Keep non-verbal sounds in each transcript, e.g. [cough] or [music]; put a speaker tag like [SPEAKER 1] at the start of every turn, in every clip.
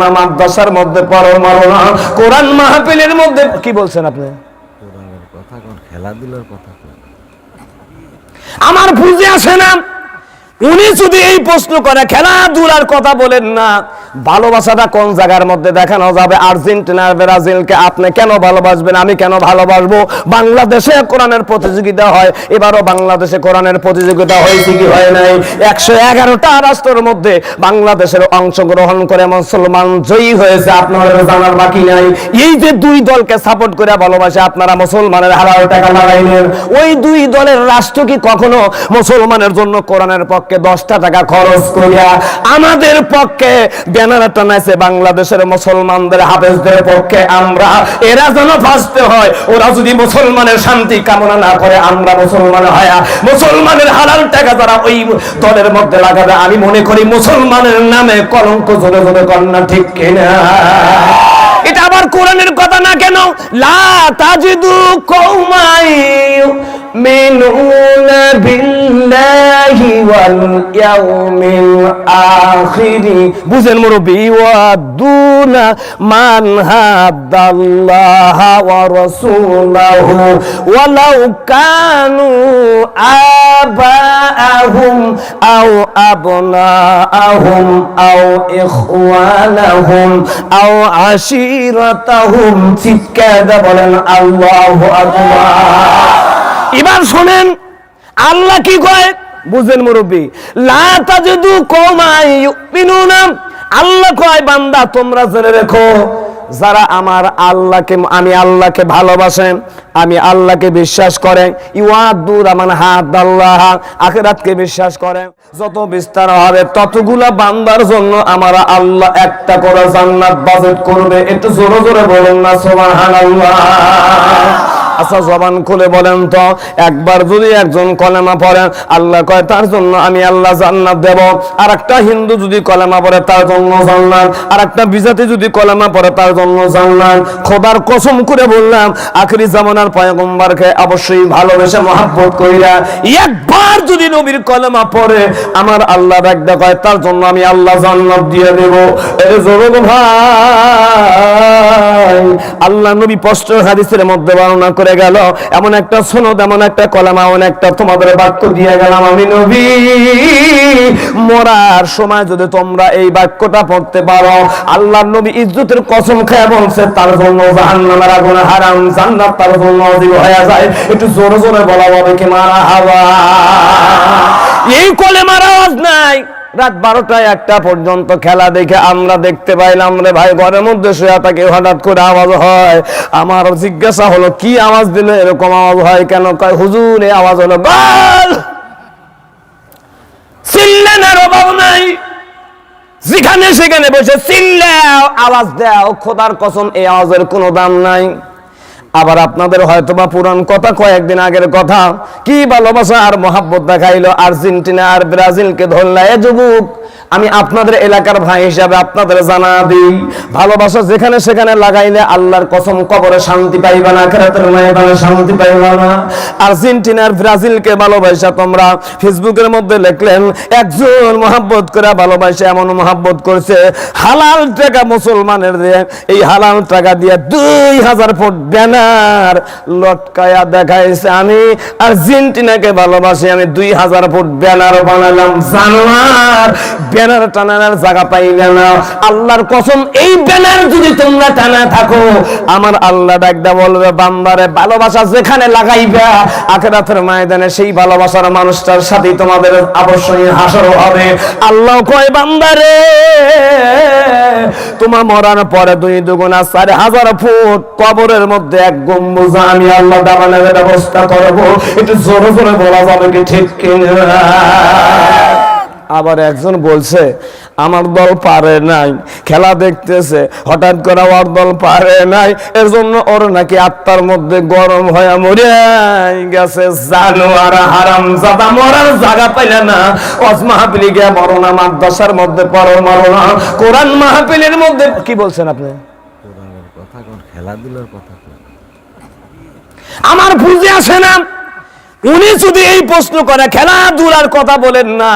[SPEAKER 1] না মাদ্রাসার মধ্যে পড়ো মারো না। কোরআন মাহফিলের মধ্যে কি বলছেন আপনি?
[SPEAKER 2] কোরআনের কথা কোন খেলাধুলার কথা
[SPEAKER 1] আমার বুঝে আসে না। উনি যদি এই প্রশ্ন করে, খেলাধুলার কথা বলেন না, ভালোবাসাটা কোন জায়গার মধ্যে দেখানো যাবে? আর্জেন্টিনার ব্রাজিলকে আপনি কেন ভালোবাসবেন? আমি কেন ভালোবাসবো? বাংলাদেশে কোরআনের প্রতিযোগিতা হয়, এবারও বাংলাদেশে কোরআনের প্রতিযোগিতা হয়েছে কি হয় নাই? একশো এগারোটা রাষ্ট্রের মধ্যে বাংলাদেশের অংশগ্রহণ করে মুসলমান জয়ী হয়েছে, আপনাদের জানার বাকি নাই। এই যে দুই দলকে সাপোর্ট করে ভালোবাসে, আপনারা মুসলমানের হারাও টাকা লাগাইলেন। ওই দুই দলের রাষ্ট্র কি কখনো মুসলমানের জন্য কোরআনের পক্ষে দশটা টাকা খরচ করিয়া আমাদের পক্ষে ব্যানার টানাইছে বাংলাদেশের মুসলমানদের হাফেজদের পক্ষে আমরা, এরা যেন ফাঁসতে হয়, ওরা যদি মুসলমানের শান্তি কামনা না করে, আমরা মুসলমান হয়া। মুসলমানের হালাল টাকা তারা ওই দলের মধ্যে লাগাবে, আমি মনে করি মুসলমানের নামে কলঙ্ক জোরে জোরে কন্যা ঠিক কিনা। এটা আবার কোরআনের কথা না কেন? লা তাজিদু মিনুনা বিল্লাহি ওয়াল ইয়াউমিল আখিরি। বুঝেন মুরব্বি ওয়াদুনা মান হাদাল্লাহ ওয়া রাসূলাহু ওয়ালাউ কানু আবাআহুম আও আবনাআহুম, আও ইখওয়ানাহুম, আও আশিরাতাহুম। চিৎকার বলেন আল্লাহু আকবার। এবার শোনেন, আল্লাহ কি কয়? বুঝেন মুরব্বী, লা তাজিদু কওমাই ইউমিনুনা। আল্লাহ কয়, বান্দা, তোমরা জেনে রেখো যারা আমার আল্লাহকে, আমি আল্লাহকে ভালোবাসেন, আমি আল্লাহকে বিশ্বাস করেন ইওয়াদুর আমার হাত আল্লাহ আখেরাতকে বিশ্বাস করেন, যত বিস্তার হবে, ততগুলা বান্দার জন্য আমার আল্লাহ একটা করে জান্নাত বাজেট করবে। একটু জোরে জোরে বলুন না, সুবহানাল্লাহ। আচ্ছা জবান খুলে বলেন তো, একবার যদি একজন কলেমা পড়ে, আল্লাহ কয়, তার জন্য আমি আল্লাহ জান্নাত দেব। আর একটা হিন্দু যদি কলেমা পড়ে, তার জন্য জান্নাত। আর একটা বিজাতি যদি কলেমা পড়ে, তার জন্য জান্নাত। খোদার কসম করে বললাম, আখরি জামানার পয়গম্বরকে অবশ্যই ভালোবেসে মহাব্বত কইরা একবার যদি নবীর কলেমা পড়ে, আমার আল্লাহ ডাকদা কয়, তার জন্য আমি আল্লাহ জান্নাত দিয়ে দেব। এ জোরগ ভাই। আল্লাহ নবী স্পষ্ট হাদিসের মধ্যে বর্ণনা করে গেল। এমন একটা সনদ, এমন একটা কলাম, এমন একটা তোমাদের বাক্য দিয়ে গেলাম আমি নবী। মরার সময় যদি তোমরা এই বাক্যটা পড়তে পারো আল্লাহ নবী ইজ্জতের কসম খেয়ে বলছে, তার জন্য জাহান্নামের আগুন হারাম, জান্নাত তার জন্য অজীব হয়ে যায়। একটু জোরে জোরে বলা হবে কি, মারা হাওয়া। এই কলেমার আওয়াজ নাই। রাত বারোটায় একটা পর্যন্ত খেলা দেখে আমরা দেখতে পাইলাম রে ভাই, ঘরের মধ্যে শুয়ে থাকে, হঠাৎ করে আওয়াজ হয়। আমার জিজ্ঞাসা হলো, কি আওয়াজ দিলে? এরকম আওয়াজ হয় কেন? কয়, হুজুর এ আওয়াজ হলো, বল! চিল্লেনের অভাব নাই। যেখানে সেখানে বসে চিল্লাও আওয়াজ দাও, খোদার কসম, এই আওয়াজের কোনো দাম নাই। আবার আপনাদের হয়তোবা পুরান কথা কয়েকদিন আগের কথা। কি ভালোবাসা আর মহাব্বত দেখাইলো আর্জেন্টিনা আর ব্রাজিলকে ধরলা। এ যুবক আমি আপনাদের এলাকার ভাই হিসাবে আপনাদের জানা দিই। ভালোবাসা যেখানে সেখানে লাগাইলে আল্লাহর কসম কবরে শান্তি পাইবা না খেরাতের ময়দানে শান্তি পাইবা না। আর্জেন্টিনার ব্রাজিলকে ভালোবাসা তোমরা। ফেসবুকের মধ্যে লিখলেন, একজন মহাব্বত করে ভালোবাসা, এমন মহাব্বত করছে। হালাল টাকা মুসলমানের দিয়ে। এই হালাল টাকা দিয়ে দুই হাজার ফুট ব্যানার লটকায়া দেখাইছে আমি। আর্জেন্টিনাকে ভালোবাসি, আমি দুই হাজার ফুট ব্যানার বানালাম। জানোয়ার ব্যানার টানানোর জায়গা পাইলে না। আল্লাহর কসম, এই ব্যানার যদি তোমরা টানা থাকো, আমার আল্লাহ ডাকদা বলবে, বান্দারে, ভালোবাসা যেখানে লাগাইবা, আখেরাতের ময়দানে সেই ভালোবাসার মানুষটার সাথে তোমাদের অবশ্যই হাসর হবে। আল্লাহ কয়, বান্দারে, তোমার মরার পরে দুই দুগুণা চার হাজার ফুট কবরের মধ্যে এক গম্বুজ আমি আল্লাহ দাবানের ব্যবস্থা করব। একটু জোরে জোরে বলা যাবে কি ঠিক কিনা? আবার একজন বলছে আমার দল পারে নাই। খেলা দেখতেছে হঠাৎ করে ওর দল পারে নাই। এর জন্য ওর নাকি আত্মার মধ্যে গরম হয়ে মরে গেছে। জানোয়ার হারাম জাদা মরার জায়গা পাইলে না অজ মাহফিলি গিয়ে মরো না মাদ্রাসার মধ্যে পড়ো মরো না কোরআন মাহফিলের মধ্যে কি বলছেন আপনি?
[SPEAKER 2] কোরআনের কথা খেলাধুলার কথা
[SPEAKER 1] আমার বুঝে আসে না। উনি যদি এই প্রশ্ন করে, খেলাধুলার কথা বলেন না,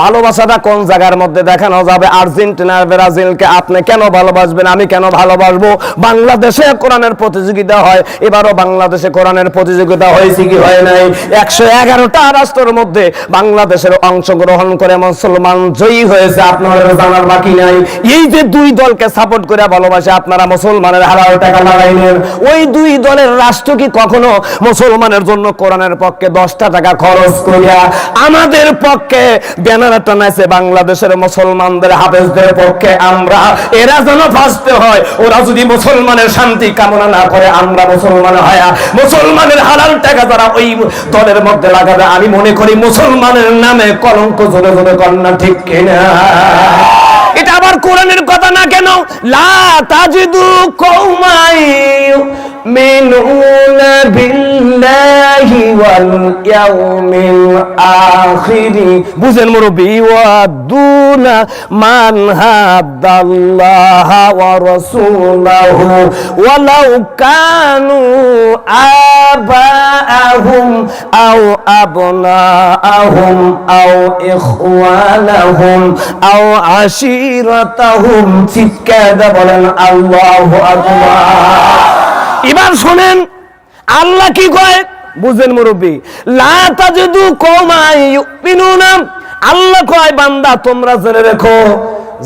[SPEAKER 1] ভালোবাসাটা কোন জায়গার মধ্যে দেখানো যাবে? আর্জেন্টিনা ব্রাজিলকে আপনি কেন ভালোবাসবেন? আমি কেন ভালোবাসবো? বাংলাদেশে কোরআনের প্রতিযোগিতা হয়, এবারও বাংলাদেশে কোরআনের প্রতিযোগিতা হয়েছে কি হয় নাই? একশো এগারোটা রাষ্ট্রের মধ্যে বাংলাদেশের অংশগ্রহণ করে মুসলমান জয়ী হয়েছে আপনাদের জানার বাকি নাই। এই যে দুই দলকে সাপোর্ট করে ভালোবাসে, আপনারা মুসলমানের হারাল টাকা লাগাইলেন। ওই দুই দলের রাষ্ট্র কি কখনো মুসলমানের জন্য কোরআনের পক্ষে দশটা টাকা খরচ করিয়া আমাদের পক্ষে ব্যানার টানাইছে বাংলাদেশের মুসলমানদের হাফেজদের পক্ষে আমরা। এরা যেন ফাঁসতে হয়, ওরা যদি মুসলমানের শান্তি কামনা না করে, আমরা মুসলমান হয়া। মুসলমানের হালাল টাকা যারা ওই দলের মধ্যে লাগাবে, আমি মনে করি মুসলমানের নামে কলঙ্ক জোরে জোরে কন্যা ঠিক কিনা। এটা আবার কোরআনের কথা না কেন? লা তাজিদু কৌমাই মিনুন বিল্লাহি ওয়াল ইয়াউমিল আখিরি বুঝেন মুরব্বি ওয়াদুনা মান হাদাল্লাহ ওয়া রাসূলাহু ওয়ালাউ কানু আবাআহুম আও আবনাআহুম আও ইখওয়ানাহুম আও আশিরাতাহুম চিৎকার বলেন আল্লাহু আকবার এবার শোনেন, আল্লাহ কি কয়? বুঝেন মুরব্বী, লা কওমাই ইউমিনুনা। আল্লাহ কয়, বান্দা, তোমরা জেনে রেখো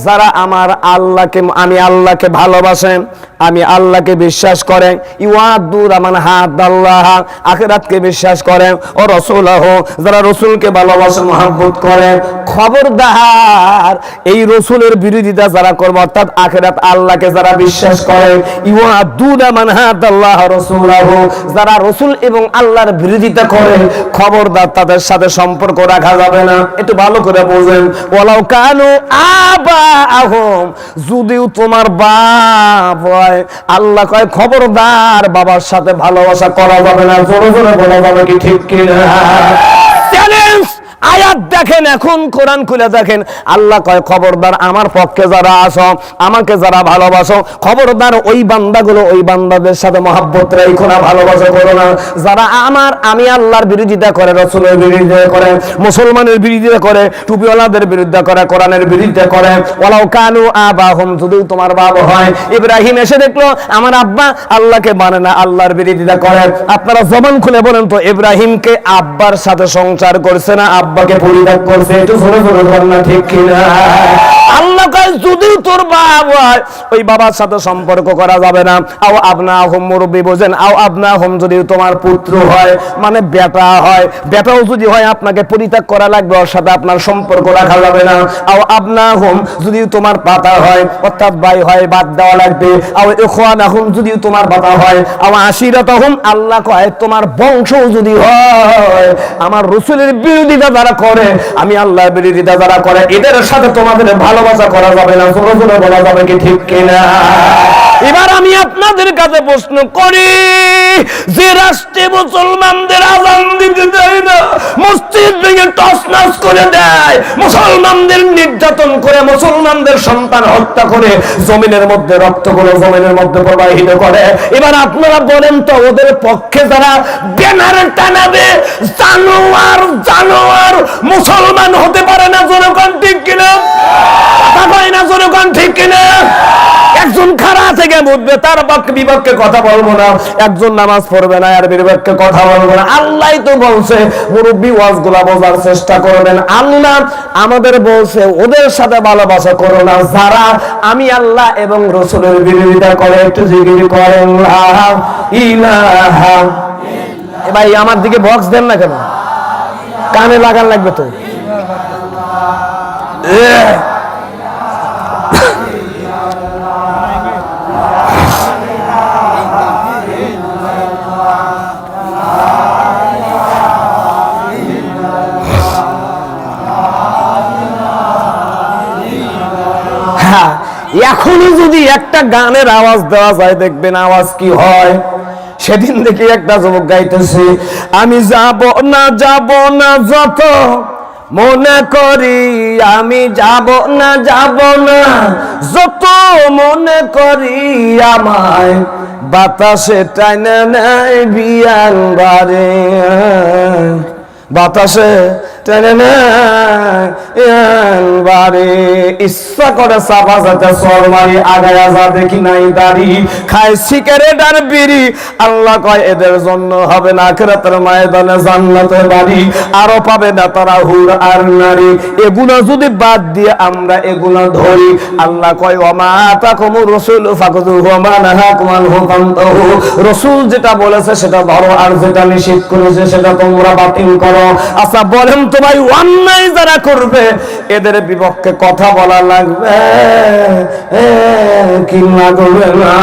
[SPEAKER 1] যারা আমার আল্লাহকে, আমি আল্লাহকে ভালোবাসেন আমি আল্লাহকে বিশ্বাস করেন ইওয়াদুর আমান হাত আল্লাহ আখিরাতকে বিশ্বাস করেন ও রসুলাহ, যারা রসুলকে ভালোবাসে, মহাব্বত করে, খবরদার, এই রসুলের বিরোধিতা যারা করবে, অর্থাৎ আখেরাত আল্লাহকে যারা বিশ্বাস করে ইওয়াদুর আমান হাত আল্লাহ রসুলাহ, যারা রসুল এবং আল্লাহর বিরোধিতা করে, খবরদার তাদের সাথে সম্পর্ক রাখা যাবে না। একটু ভালো করে বোঝেন ওলাও কানু আবা আহম যদিও তোমার বাপ হয়, আল্লাহ কয়, খবরদার, বাবার সাথে ভালোবাসা করা যাবে না, জোরে জোরে বলা যাবে কি ঠিক কিনা? আয়াত দেখেন, এখন কোরআন খুলে দেখেন। আল্লাহ কয়, খবরদার আমার পক্ষে যারা আসো আমাকে যারা ভালোবাসো, খবরদার ওই বান্দাগুলো ওই বান্দাদের সাথে মহাব্বত রেখো না, ভালোবাসা করো না। যারা আমার, আমি আল্লাহর বিরোধিতা করে, রসুলের বিরোধিতা করে, মুসলমানের বিরোধিতা করে, টুপিওয়ালাদের বিরুদ্ধে করে, কোরআনের বিরুদ্ধে করে ওলাও কানু আবাহম যদিও তোমার বাবা হয়। ইব্রাহিম এসে দেখল, আমার আব্বা আল্লাহকে মানে না, আল্লাহর বিরোধিতা করে। আপনারা জবান খুলে বলেন তো, ইব্রাহিমকে আব্বার সাথে সংসার করছে। না আব্বাকে পরিত্যাগ করছে একটু ছোট ছোট ঘটনা ঠিক কিনা? আল্লাহ তোর বাবা হয়, ওই বাবার সাথে সম্পর্ক করা যাবে না। আও আপনা হোম মুরব্বী বোঝেন, আও আপনা হোম যদি তোমার পুত্র হয় মানে বেটা হয়, বেটাও যদি হয়, আপনাকে পরিত্যাগ করা লাগবে, ওর সাথে আপনার সম্পর্ক রাখা যাবে না। আও আপনা হোম যদি তোমার পাতা হয়, অর্থাৎ ভাই হয়, বাদ দেওয়া লাগবে। আও ইখওয়ান হোম যদি তোমার হয়, আও আশিরাত হোম আল্লাহ কয়, তোমার বংশ যদি হয়, আমার রসুলের বিরোধিতা যারা করে, আমি আল্লাহর বিরোধিতা যারা করে, এদের সাথে তোমাদের ভালোবাসা করা যাবে না ছোট ছোট বলা যাবে কি ঠিক কিনা? এবার আমি আপনাদের কাছে প্রশ্ন করি, যে রাষ্ট্রে মুসলমানদের আজান দিতে দেয় না, মসজিদ ভেঙে টসনাস করে দেয়, মুসলমানদের নির্যাতন করে মুসলমানদের সন্তান হত্যা করে, জমিনের মধ্যে রক্ত করে জমিনের মধ্যে প্রবাহিত করে। এবার আপনারা বলেন তো, ওদের পক্ষে যারা ব্যানার টানাবে, জানোয়ার জানোয়ার মুসলমান হতে পারে না, জনগণ ঠিক কিনা? না, জনগণ ঠিক কিনা? একজন খারা থেকে বুঝবে তার পক্ষে বিপক্ষে কথা বলব না। একজন নামাজ পড়বে না, আর বিপক্ষে কথা বলব না। আল্লাহ তো বলছে, মুরব্বী ওয়াজগুলা বোঝার চেষ্টা করবেন। আল্লাহ আমাদের বলছে, ওদের সাথে ভালোবাসা করো না। যারা আমি আল্লাহ এবং রসুলের বিরোধিতা করে, একটু জিগিরি করেন। ভাই, আমার দিকে বক্স দেন না কেন? কানে লাগান লাগবে তো। এখনই যদি একটা গানের আওয়াজ দেওয়া যায়, দেখবেন আওয়াজ কি হয়? সেদিন দেখি একটা যুবক গাইতেছে, আমি যাব না যাব না, যত মনে করি, আমি যাব না যাব না, যত মনে করি, আমায় বাতাসে টাইনে নেয় বিয়ান বারে। বাতাসে আল্লাহ কয়, এদের জন্য হবে না ময়দানে জান্নাতের বাড়ি। আরও পাবে না তারা হুর আর নারী। এগুলো যদি বাদ দিয়ে আমরা এগুলো ধরি, আল্লাহ কয়, ওমা তাকুমুর রাসূল যেটা বলেছে সেটা ধরো, আর যেটা নিষেধ করেছে সেটা তোমরা বাতিল করো। আচ্ছা বলেন তো ভাই অন্যায় যারা করবে এদের বিপক্ষে কথা বলা লাগবে। কিংবা করবে না।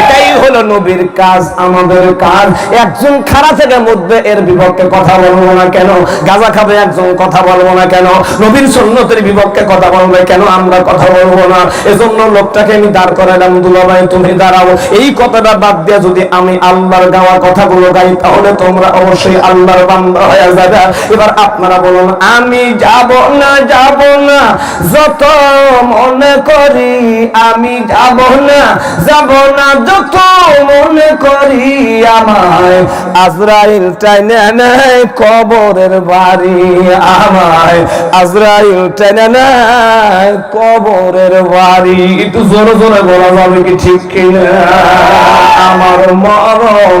[SPEAKER 1] এটাই হলো নবীর কাজ, আমাদের কাজ। একজন থেকে মধ্যে এর বিপক্ষে কথা বলব না কেন? গাজা খাবে, একজন কথা বলব না কেন? নবীর সন্ন্যতের বিপক্ষে কথা বলবে কেন? আমরা কথা বলব না। এজন্য লোকটাকে আমি দাঁড় তুমি দাঁড়াও। এই কথাটা বাদ দিয়ে যদি আমি আল্লাহর গাওয়া কথাগুলো গাই, তাহলে তোমরা অবশ্যই আল্লাহর বান্দা হয়ে যাবে। এবার আপনারা বলুন, আমি যাব না যাব না? যত মনে করি, আমি যাব না। যাব না, যত মনে করি আমায়। আজরাইল টাইনে নেয় কবরের বাড়ি আমায়। আজরাইল টাইনে নেয় কবরের বাড়ি। একটু জোরে জোরে বলা যাবে কি ঠিক কিনা? আমার মরণ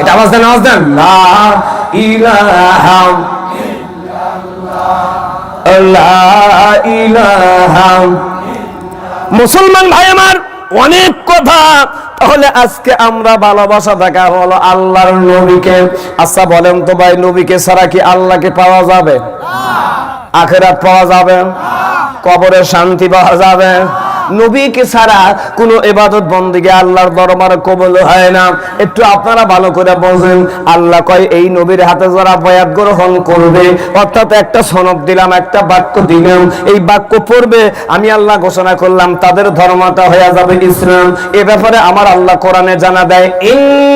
[SPEAKER 1] এটা আওয়াজ দেন আওয়াজ দেন। লা মুসলমান ভাই আমার, অনেক কথা। তাহলে আজকে আমরা ভালোবাসা দেখা হলো আল্লাহর নবীকে। আচ্ছা বলেন তো ভাই, নবীকে ছাড়া কি আল্লাহকে পাওয়া যাবে? আখেরাত পাওয়া যাবে? কবরে শান্তি পাওয়া যাবে? নবীকে ছাড়া কোনো এবাদত বন্দিকে আল্লাহর দরবারে কবল হয় না। একটু আপনারা ভালো করে বোঝেন, আল্লাহ কয়, এই নবীর হাতে যারা বয়াত গ্রহণ করবে, অর্থাৎ একটা সনদ দিলাম, একটা বাক্য দিলাম, এই বাক্য পড়বে, আমি আল্লাহ ঘোষণা করলাম, তাদের ধর্মটা হয়ে যাবে ইসলাম। এ ব্যাপারে আমার আল্লাহ কোরআনে জানা দেয় إن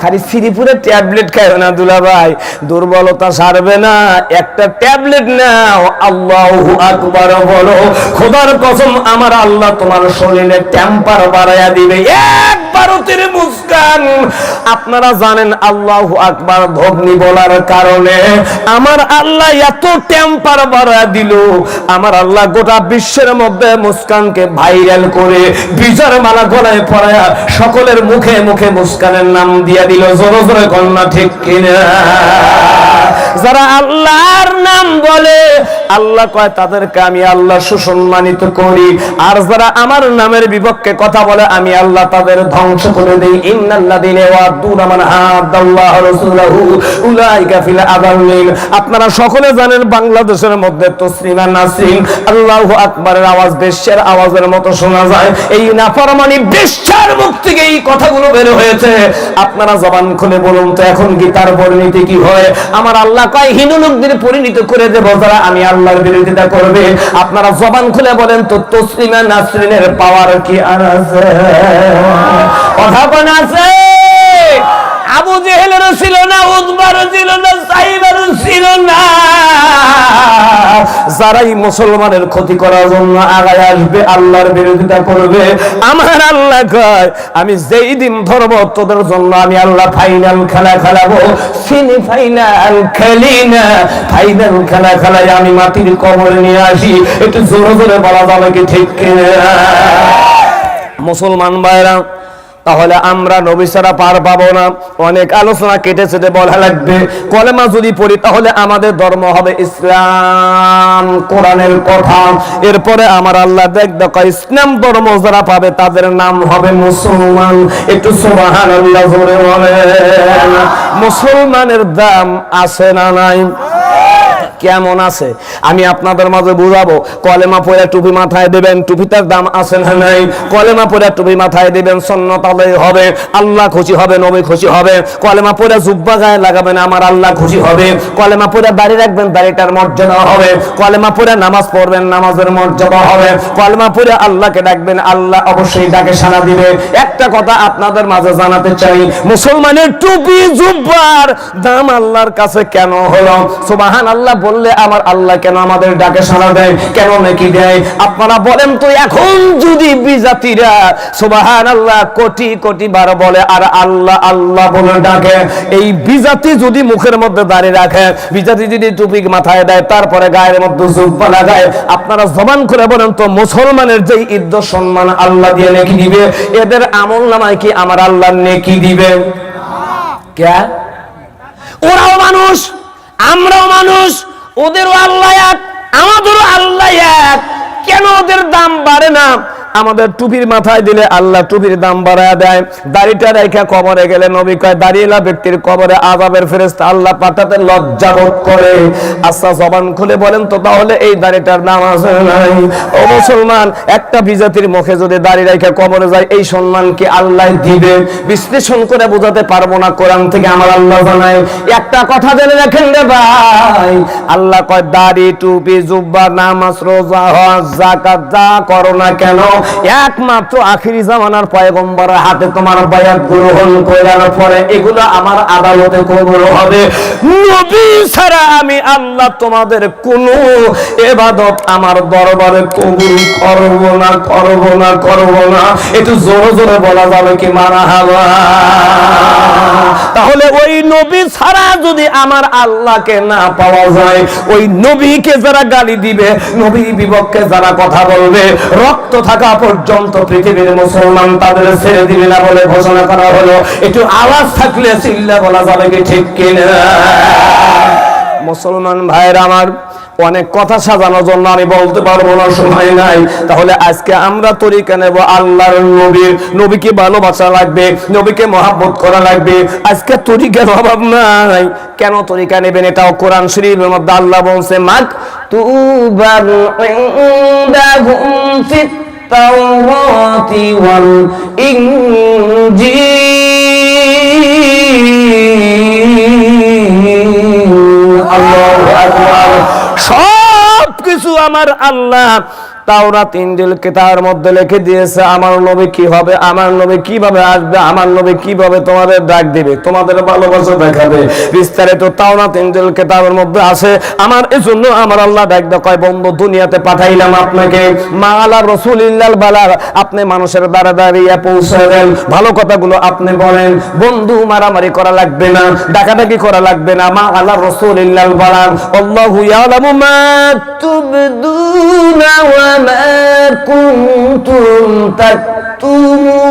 [SPEAKER 1] খালি শ্রীপুরে ট্যাবলেট খায় না দুলা ভাই দুর্বলতা সারবে না, একটা ট্যাবলেট নাও, আল্লাহ আকবার বলো। খোদার কসম, আমার আল্লাহ তোমার শরীরে টেম্পার বাড়াইয়া দিবে। একবারও আপনারা জানেন আল্লাহু আকবার বলার কারণে আমার আল্লাহ এত টেম্পার বাড়াইয়া দিল। আমার আল্লাহ গোটা বিশ্বের মধ্যে মুস্কানকে ভাইরাল করে বিজয় মালা গলায় পড়ায়া সকলের মুখে মুখে মুস্কানের নাম দিয়া দিল। জোরে জোরে কন্যা ঠিক কিনা? যারা আল্লাহর নাম বলে আল্লাহ কয়, তাদেরকে আমি আল্লাহ সুসম্মানিত করি। আর যারা আমার নামের বিপক্ষে কথা বলে, আমি আল্লাহ তাদের ধ্বংস করে দেই। ইন্নাল্লাযীনা ইয়াদুনা মান আদাল্লাহ রাসূলহু, উলাইকা ফিল আযাল্লিন আপনারা সকলে জানেন বাংলাদেশের মধ্যে তসলিমা নাসরিন, আল্লাহু আকবারের আওয়াজ বেশ্যার আওয়াজের মতো শোনা যায়। এই নাফরমানি বেশ্যার মুখ থেকে এই কথাগুলো বের হয়েছে। আপনারা জবান খুলে বলুন তো, এখন কি তার পরিণতি কি হয়? আমার আল্লাহ কয় হিন্দু লোকদের পরিণত করে দেব, যারা আমি আল্লাহর বিরোধিতা করবে। আপনারা জবান খুলে বলেন তো, তসলিমা নাসরিনের পাওয়ার কি আর আছে? কথা আছে? আবু জেহেলেরও ছিল না উদ্বারও ছিল না সাইবারও ছিল না। যারাই মুসলমানের ক্ষতি করার জন্য আগায় আসবে, আল্লাহর বিরোধিতা করবে। আমার আল্লাহ কয়, আমি যেই দিন ধরবো, তোদের জন্য আমি আল্লাহ ফাইনাল খেলা খেলাবো। সিনি ফাইনাল খেলি না। ফাইনাল খেলা খেলাই আমি মাটির কবর নিয়ে আসি। একটু জোরে জোরে বলা যাবে কি ঠিক মুসলমান ভাইরা তাহলে আমরা নবী ছাড়া পার পাবো না। অনেক আলোচনা কেটে চেটে বলা লাগবে। কলেমা যদি পড়ি, তাহলে আমাদের ধর্ম হবে ইসলাম, কোরআনের কথা। এরপরে আমার আল্লাহ দেখ, দেখো, ইসলাম ধর্ম যারা পাবে, তাদের নাম হবে মুসলমান। একটু মুসলমানের দাম আছে না নাই? কেমন আছে? আমি আপনাদের মাঝে বুঝাবো, কলেমা পরে টুপি মাথায় দেবেন টুপিটার দাম আছে না নাই? কলেমা পরে টুপি মাথায় দেবেন সন্ন্যতালে হবে, আল্লাহ খুশি হবে, নবী খুশি হবে। কলেমা পরে জুব্বা গায়ে লাগাবেন, আমার আল্লাহ খুশি হবে। কলেমা পরে দাড়ি রাখবেন, দাড়িটার মর্যাদা হবে। কলেমা পরে নামাজ পড়বেন, নামাজের মর্যাদা হবে। কলেমা পরে আল্লাহকে ডাকবেন, আল্লাহ অবশ্যই ডাকে সাড়া দিবে। একটা কথা আপনাদের মাঝে জানাতে চাই, মুসলমানের টুপি, জুব্বার দাম আল্লাহর কাছে কেন হলো? সুবাহান আল্লাহ বললে আমার আল্লাহ কেন আমাদের ডাকে সাড়া দেয়? কেন নাকি দেয়? আপনারা বলেন তো এখন যদি বিজাতিরা সুবাহান আল্লাহ কোটি কোটি বার বলে আর আল্লাহ আল্লাহ বলে ডাকে। এই বিজাতি যদি মুখের মধ্যে দাঁড়িয়ে রাখে বিজাতি যদি টুপি মাথায় দেয় তারপরে গায়ের মধ্যে জুব্বা লাগায় আপনারা জবান করে বলেন তো মুসলমানের যেই ইদ্যত সম্মান আল্লাহ দিয়ে নেকি দিবে? এদের আমল নামায় কি আমার আল্লাহ নেকি দিবে? কে? ওরাও মানুষ আমরাও মানুষ ওদেরও আল্লাহ এক আমাদেরও আল্লাহ এক। কেন ওদের দাম বাড়ে না? আমাদের টুপির মাথায় দিলে আল্লাহ টুপির দাম বাড়ায় দেয়। দাড়িটা রেখে কবরে গেলে নবী কয়, দাঁড়িয়েলা ব্যক্তির কবরে আজাবের ফেরেস্তা আল্লাহ পাঠাতে লজ্জা বোধ করে। আচ্ছা জবান খুলে বলেন তো, তাহলে এই দাড়িটার নাম আছে নাই? ও মুসলমান, একটা বিজাতির মুখে যদি দাড়ি রেখে কবরে যায়, এই সম্মান কি আল্লাহ দিবে? বিশ্লেষণ করে বোঝাতে পারব না কোরআন থেকে, আমার আল্লাহ জানায়। একটা কথা জেনে রাখেন রে ভাই, আল্লাহ কয়, দাড়ি, টুপি, জুব্বা, নামাজ, রোজা, হজ করো না কেন? একমাত্র আখিরি জামানার পয়গম্বরের হাতে তোমার গ্রহণ করার পরে এগুলো আমার আদালতে কবুল হবে। আমি আল্লাহ তোমাদের এবাদত আমার দরবারে কবুল করব না করব না করব না। একটু জোরে জোরে বলা যাবে কি মারা হাওয়া তাহলে ওই নবী ছাড়া যদি আমার আল্লাহকে না পাওয়া যায়, ওই নবীকে যারা গালি দিবে, নবীর বিপক্ষে যারা কথা বলবে, রক্ত থাকা পর্যন্ত পৃথিবীর মুসলমান তাদের ছেড়ে দিবে না বলে ঘোষণা করা হলো। একটু আওয়াজ থাকলে চিল্লা বলা যাবে কি ঠিক কিনা? মুসলমান ভাইয়ের আমার, অনেক কথা সাজানোর জন্য আমি বলতে পারব না, সময় নাই। তাহলে আজকে আমরা তরিকা নেব আল্লাহর নবীর। নবীকে ভালোবাসা লাগবে, নবীকে মহাব্বত করা লাগবে। আজকে তরিকার অভাব নাই। কেন তরিকা নেবেন এটাও কোরআন শরীফের মধ্যে আল্লাহ বলছে মাক তুবার عندهم في التوراة والإنجيل الله أكبر সব কিছু আমার আল্লাহ তাওরাত, ইনজিল, কিতাবের মধ্যে লিখে দিয়েছে, আমার নবী কি হবে আমার নবী কীভাবে আসবে, আমার নবী কীভাবে তোমাদের ডাক দিবে, তোমাদের ভালোবাসা দেখাবে? বিস্তারিত তাওরাত, ইনজিল, কিতাবের মধ্যে আছে। আমার এজন্য আমার আল্লাহ ডাক কয়, বন্ধু, দুনিয়াতে পাঠাইলাম আপনাকে। মা আলা রাসূলিল্লাহ বালার আপনি মানুষের দ্বারা দাঁড়িয়ে পৌঁছে দেন ভালো কথাগুলো আপনি বলেন। বন্ধু, মারামারি করা লাগবে না, ডাকাডাকি করা লাগবে না। মা আলা রাসূলিল্লাহ বালার আল্লাহু ইয়ালামু মা তুবদুনা ওয়া মা কুনতুম তাকতুমুন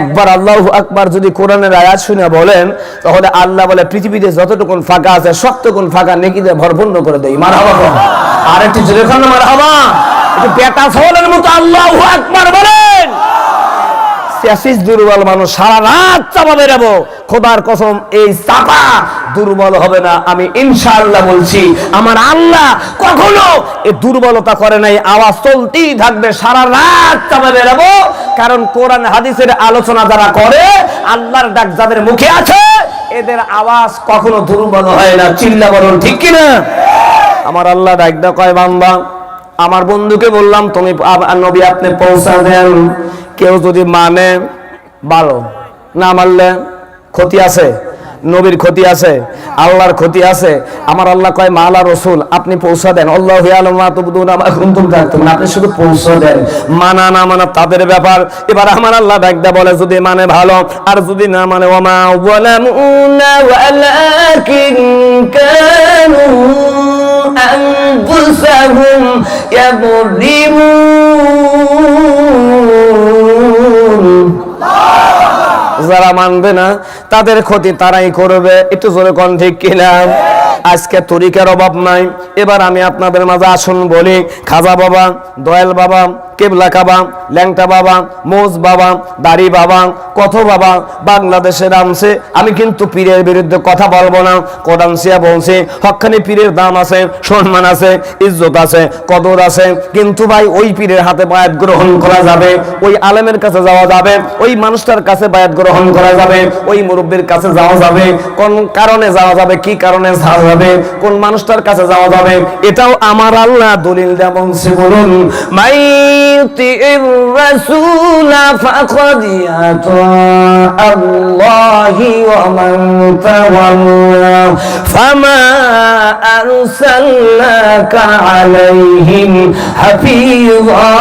[SPEAKER 1] একবার আল্লাহ আকবার যদি কোরআনের আয়াত শুনে বলেন, তাহলে আল্লাহ বলে, পৃথিবীতে যতটুকুন ফাঁকা আছে, সবটুকুন ফাঁকা নেকিতে ভরপূর্ণ করে দেয়। মার হাবা আর একটু জোরে খান মার হাবা একটু বেটা ফলের মতো আল্লাহ আকবার বলেন। শেষিস দুর্বল মানুষ, সারা রাত চাপা বেরাবো। খোদার কসম, এই চাপা দুর্বল হবে না। আমি ইনশাআল্লাহ বলছি, আমার আল্লাহ কখনো এ দুর্বলতা করে নাই। আওয়াজ চলতেই থাকবে, সারা রাত চাপা বেরাবো। কারণ কোরআন হাদিসের আলোচনা যারা করে, আল্লাহর ডাক যাদের মুখে আছে, এদের আওয়াজ কখনো দুর্বল হয় না। চিল্লা বলুন, ঠিক কিনা? আমার আল্লাহ ডাক কয় বান্দা আমার বন্ধুকে বললাম, তুমি নবী আপনি পৌঁছা দেন। কেউ যদি মানে ভালো। না মানলে ক্ষতি আছে। নবীর ক্ষতি আছে, আল্লাহর ক্ষতি আছে। আমার আল্লাহ কয় মালা রসুল, আপনি পৌঁছা দেন। আল্লাহ আপনি শুধু পৌঁছা দেন। মানা, না মানা তাদের ব্যাপার। এবার আমার আল্লাহ ডাকদা বলে, যদি মানে ভালো, আর যদি না মানে ওমা কানু أنفسهم يظلمون. যারা মানবে না, তাদের ক্ষতি তারাই করবে। একটু জোরে কন ঠিক কিনা? আজকে তরিকার অভাব নাই। এবার আমি আপনাদের মাঝে আসুন বলি। খাজা বাবা, দয়াল বাবা কেবলা কাবা, ল্যাংটা বাবা, মোজ বাবা, দাড়ি বাবা কত বাবা, বাংলাদেশের আমছে আমি কিন্তু পীরের বিরুদ্ধে কথা বলব না। কোরআন বলছে হকানি পীরের দাম আছে, সম্মান আছে, ইজ্জত আছে, কদর আছে। কিন্তু ভাই, ওই পীরের হাতে বায়াত গ্রহণ করা যাবে, ওই আলেমের কাছে যাওয়া যাবে, ওই মানুষটার কাছে বায়াত গ্রহণ করা যাবে, ওই মুরব্বীর কাছে যাওয়া যাবে, কোন কারণে যাওয়া যাবে, কি কারণে যাওয়া যাবে, কোন মানুষটার কাছে যাওয়া যাবে, এটাও আমার আল্লাহ দলিল দেয়া বলছে বলুন, মাই ইউতির রাসূল ফাকাদ ইয়াতা আল্লাহি ওয়া মান তাওয়াল্লা ফামা আরসালনাকা আলাইহিম হাফিযা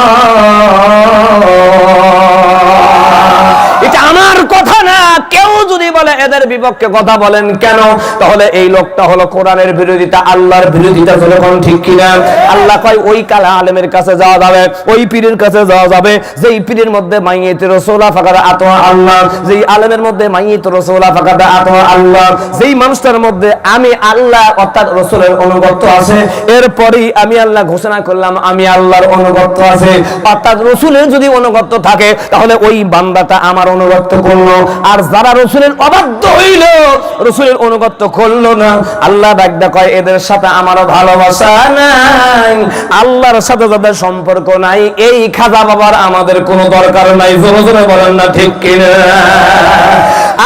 [SPEAKER 1] এটা আমার কথা না। কেউ যদি বলে, এদের বিপক্ষে কথা বলেন কেন? তাহলে এই লোকটা হলো কোরআনের বিরোধিতা, আল্লাহর বিরোধিতা যখন ঠিক কিনা? আল্লাহ কয়, ওই কালা আলেমের কাছে যাওয়া যাবে, ওই পীরের কাছে যাওয়া যাবে। যেই পীরের মধ্যে মাইয়েতে রসোলা ফাঁকাদা আতোয়া আল্লাহ, যেই আলেমের মধ্যে মাইয়েতে রসোলা ফাঁকাদা আতোয়া আল্লাহ, যেই মানুষটার মধ্যে আমি আল্লাহ অর্থাৎ রসুলের অনুগত্য আছে, এরপরেই আমি আল্লাহ ঘোষণা করলাম, আমি আল্লাহর অনুগত আছে। অর্থাৎ রসুলের যদি অনুগত্য থাকে, তাহলে ওই বান্দাটা আমার অনুগত্য করল। আর যারা রসুলের অবাধ্য হইল, রসুলের অনুগত্য করল না। আল্লাহ ডাকদা কয়, এদের সাথে আমারও ভালোবাসা নাই। আল্লাহর সাথে যাদের সম্পর্ক নাই, এই খাজা বাবার আমাদের কোনো দরকার নাই। জোরে জোরে বলেন না ঠিক কিনা?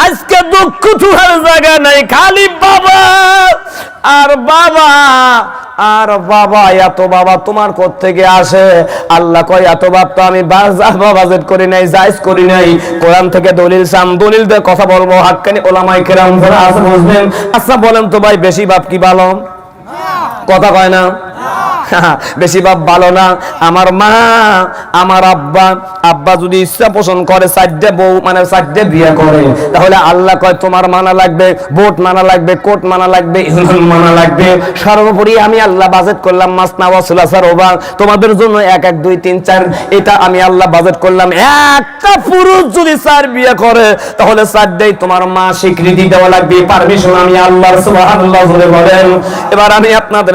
[SPEAKER 1] আজকে দুঃখ চুহার জায়গা নাই, খালি বাবা আর বাবা আর বাবা, এত বাবা তোমার থেকে আসে? আল্লাহ কয়, এত বাপ তো আমি বাজেট করি নাই, জায়েজ করি নাই। কোরআন থেকে দলিল সাম দলিল দিয়ে কথা বলব, হাক্কানি ওলামাই কেরাম বুঝবেন আচ্ছা বলেন তো ভাই, বেশি বাপ কি ভালো? কথা কয় না? [laughs] বেশি বাপ ভালো না। আমার মা, আমার আব্বা আব্বা যদি ইচ্ছা পোষণ করে চারটে বউ মানে চারটে বিয়ে করে, তাহলে আল্লাহ কয়, তোমার মানা লাগবে, ভোট মানা লাগবে, কোর্ট মানা লাগবে, ইউনিয়ন মানা লাগবে। সর্বোপরি আমি আল্লাহ বাজেট করলাম, মাস নাওয়া সুলাসার ওবা তোমাদের জন্য এক এক, দুই, তিন, চার, এটা আমি আল্লাহ বাজেট করলাম। একটা পুরুষ যদি চার বিয়ে করে, তাহলে চারটাই তোমার মা স্বীকৃতি দেওয়া লাগবে। পারমিশন আমি আল্লাহর সুবহানাল্লাহ বলে বলেন। এবার আমি আপনাদের